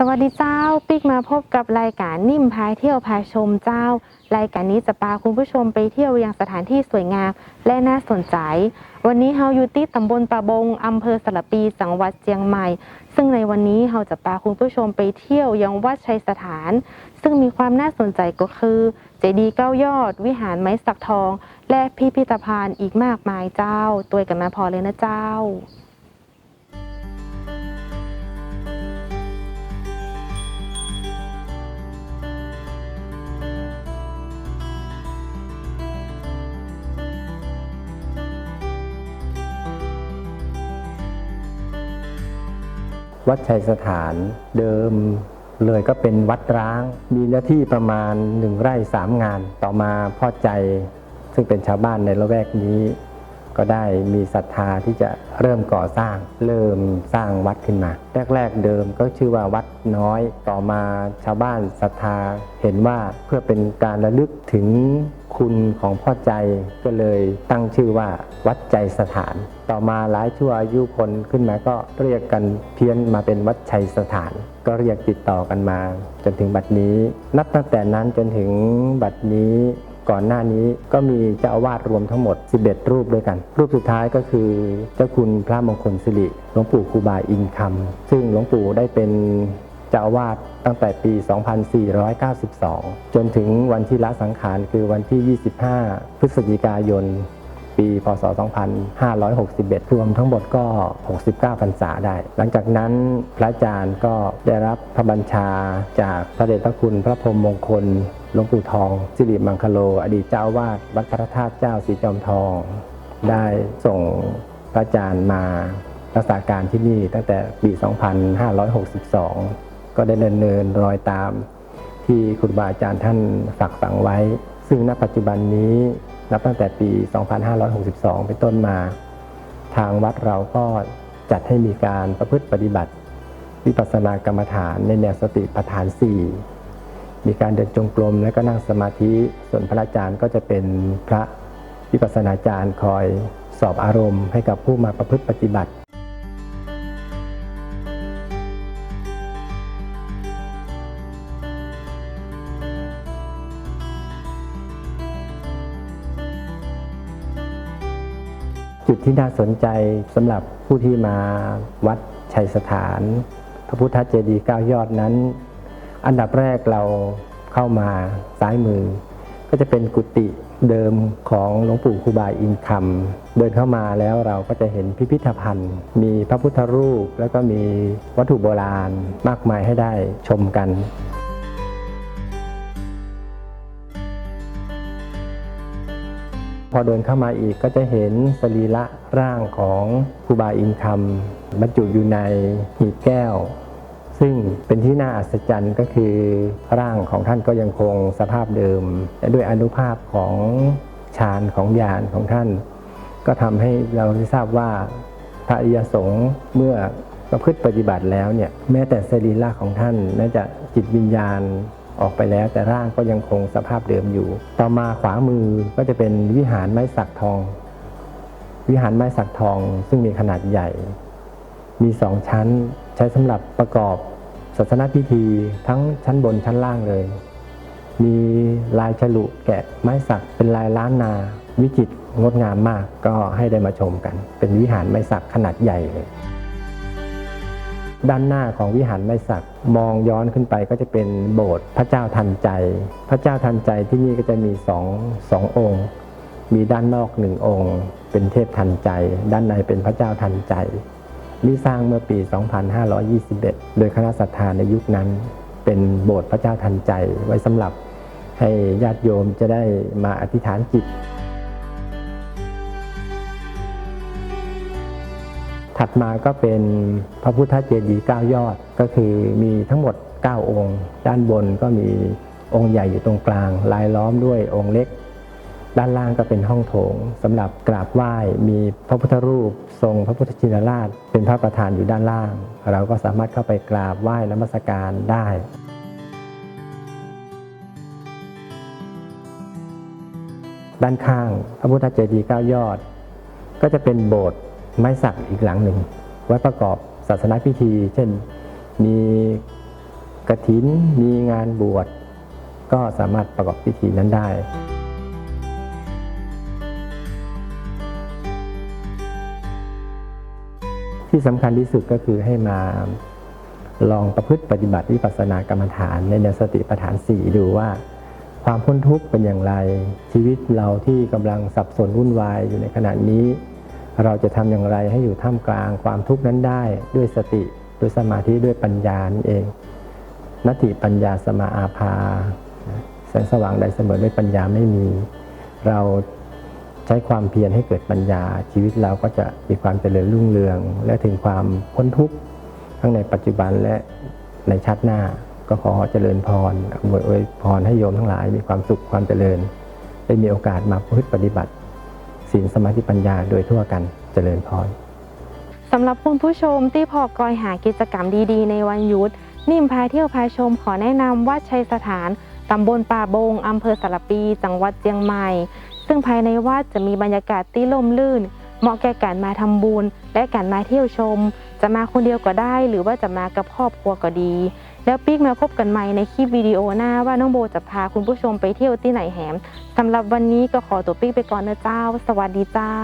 สวัสดีเจ้าปิ๊กมาพบกับรายการนิ่มพายเที่ยวพาชมเจ้า รายการนี้จะพาคุณผู้ชมไปเที่ยวยังสถานที่สวยงามและน่าสนใจ วันนี้เฮาอยู่ที่ตำบลปะบงอำเภอสระปีจังหวัดเชียงใหม่ ซึ่งในวันนี้เฮาจะพาคุณผู้ชมไปเที่ยวยังวัดชัยสถาน ซึ่งมีความน่าสนใจก็คือ เจดีย์เก้ายอด วิหารไม้สักทอง และพิพิธภัณฑ์อีกมากมายเจ้า ตัวกันมาพอเลยนะเจ้า วัดชัยสถานเดิมเลยก็เป็นวัดร้าง มีเนื้อที่ประมาณหนึ่งไร่สามงาน ต่อมาพ่อใจ ซึ่งเป็นชาวบ้านในละแวกนี้ ก็ได้มีศรัทธาที่จะเริ่มก่อสร้าง เริ่มสร้างวัดขึ้นมา แรก ๆ เดิมก็ชื่อว่าวัดน้อย ต่อมาชาวบ้านศรัทธาเห็นว่าเพื่อเป็นการระลึกถึงคุณของพ่อใจก็เลยตั้งชื่อว่าวัดใจสถาน ต่อมาหลายชั่วอายุคนขึ้นมาก็เรียกกันเพี้ยนมาเป็นวัดชัยสถาน ก็เรียกติดต่อกันมา จนถึงบัดนี้ นับตั้งแต่นั้นจนถึงบัดนี้ ก่อนหน้านี้ก็มีเจ้าอาวาสรวมทั้งหมด 11 รูปด้วยกัน รูปสุดท้ายก็คือเจ้าคุณพระมงคลสิริหลวงปู่ครูบาอินคำซึ่งหลวงปู่ได้เป็นเจ้าอาวาสตั้งแต่ปี 2492 จนถึงวันที่ละสังขารคือวันที่ 25 พฤศจิกายน ปี พศ 2561 รวมทั้งหมดก็ 69 พรรษาได้ หลังจากนั้นพระอาจารย์ก็ได้รับพระบัญชาจากพระเดชพระคุณพระพรหมมงคลหลวงปู่ทองสิริมังคโล อดีตเจ้าวาสวัดพระธาตุเจ้าสีจอมทอง ได้ส่งพระอาจารย์มารักษาการที่นี่ตั้งแต่ปี 2562 ก็ได้ดำเนินรอยตามที่ครูบาอาจารย์ท่านฝากฝังไว้ ซึ่งณปัจจุบันนี้ นับตั้งแต่ปี 2562 เป็นต้นมา ทางวัดเราก็จัดให้มีการประพฤติปฏิบัติ วิปัสสนากรรมฐานในแนวสติปัฏฐาน 4 มีการเดินจงกรมและก็นั่งสมาธิ ส่วนพระอาจารย์ก็จะเป็นพระวิปัสสนาจารย์คอยสอบอารมณ์ให้กับผู้มาประพฤติปฏิบัติ จุดที่น่าสนใจสำหรับผู้ที่มาวัดชัยสถาน พระพุทธเจดีย์เก้ายอดนั้น อันดับแรกเราเข้ามาซ้ายมือ ก็จะเป็นกุฏิเดิมของหลวงปู่ครูบาอินคำเดินเข้ามาแล้วเราก็จะเห็นพิพิธภัณฑ์ มีพระพุทธรูปแล้วก็มีวัตถุโบราณมากมายให้ได้ชมกัน อเดินเข้ามาอีกก็จะเห็นสรีระร่างของครูบาอินคำบรรจุอยู่ในหีบแก้ว ซึ่งเป็นที่น่าอัศจรรย์ก็คือร่างของท่านก็ยังคงสภาพเดิมและด้วยอนุภาพของฌานของญาณของท่าน ก็ทำให้เราได้ทราบว่าพระอริยสงฆ์เมื่อประพฤติปฏิบัติแล้วเนี่ยแม้แต่สรีระของท่านแม้จะจิตวิญญาณ ออกไปแล้ว แต่ร่างก็ยังคงสภาพเดิมอยู่ ต่อมาขวามือก็จะเป็นวิหารไม้สักทอง วิหารไม้สักทองซึ่งมีขนาดใหญ่ มีสองชั้นใช้สำหรับประกอบศาสนพิธีทั้งชั้นบนชั้นล่างเลย มีลายฉลุแกะไม้สักเป็นลายล้านนา วิจิตรงดงามมากก็ให้ได้มาชมกัน เป็นวิหารไม้สักขนาดใหญ่เลย ด้านหน้าของวิหารไม้สักมองย้อนขึ้นไปก็จะเป็นโบสถ์พระเจ้าทันใจ พระเจ้าทันใจที่นี่ก็จะมีสองสององค์ มีด้านนอกหนึ่งองค์ เป็นเทพทันใจ ด้านในเป็นพระเจ้าทันใจนี่สร้างเมื่อปี 2521 โดยคณะศรัทธาในยุคนั้น เป็นโบสถ์พระเจ้าทันใจไว้สำหรับให้ญาติโยมจะได้มาอธิษฐานจิต ถัดมาก็เป็นพระพุทธเจดีย์9ยอดก็คือมีทั้งหมด 9 องค์ ด้านบนก็มีองค์ใหญ่อยู่ตรงกลางลายล้อมด้วยองค์เล็ก ด้านล่างก็เป็นห้องโถงสำหรับกราบไหว้มีพระพุทธรูป ทรงพระพุทธชินราช เป็นพระประธานอยู่ด้านล่าง เราก็สามารถเข้าไปกราบไหว้นมัสการได้ด้านข้างพระพุทธเจดีย์9ยอด ก็จะเป็นโบสถ์ ไม้สักอีกหลังหนึ่ง ไว้ประกอบศาสนพิธี เช่นมีกระถินมีงานบวชก็สามารถประกอบพิธีนั้นได้ที่สำคัญที่สุดก็คือให้มาลองประพฤติปฏิบัติวิปัสสนากรรมฐานในแนวสติปัฏฐานสี่ดูว่า ความพ้นทุกข์เป็นอย่างไร ชีวิตเราที่กำลังสับสนวุ่นวายอยู่ในขณะนี้ เราจะทำอย่างไรให้อยู่ท่ามกลางความทุกข์นั้นได้ ด้วยสติด้วยสมาธิด้วยปัญญานั่เองนัตติปัญญาสมาอาภาแสงสว่างใดเสมอด้วยปัญญาไม่มี เราใช้ความเพียรให้เกิดปัญญา ชีวิตเราก็จะมีความเจริญรุ่งเรือง และถึงความพ้นทุกข์ทั้งในปัจจุบันและในชาติหน้าก็ขอเจริญพรอวยอวยพรให้โยมทั้งหลายมีความสุขความเจริญ ได้มีโอกาสมาพึ่ปฏิบัติ ศีลสมาธิปัญญาโดยทั่วกันเจริญพรสำหรับคุณผู้ชมที่พอกอยหากิจกรรมดีๆ ในวันหยุด นิ่มพาเที่ยวพาชมขอแนะนำวัดชัยสถานตำบลป่าบงอำเภอสารปี จังหวัดเชียงใหม่ ซึ่งภายในวัดจะมีบรรยากาศที่ล่มลื่น เหมาะแก่การมาทำบุญ และการมาเที่ยวชม จะมาคนเดียวก็ได้ หรือว่าจะมากับครอบครัวก็ดี แล้วปิ๊กมาพบกันใหม่ในคลิปวิดีโอหน้าว่าน้องโบจะพาคุณผู้ชมไปเที่ยวที่ไหนแหมสำหรับวันนี้ก็ขอตัวปิ๊กไปก่อนนะเจ้า สวัสดีเจ้า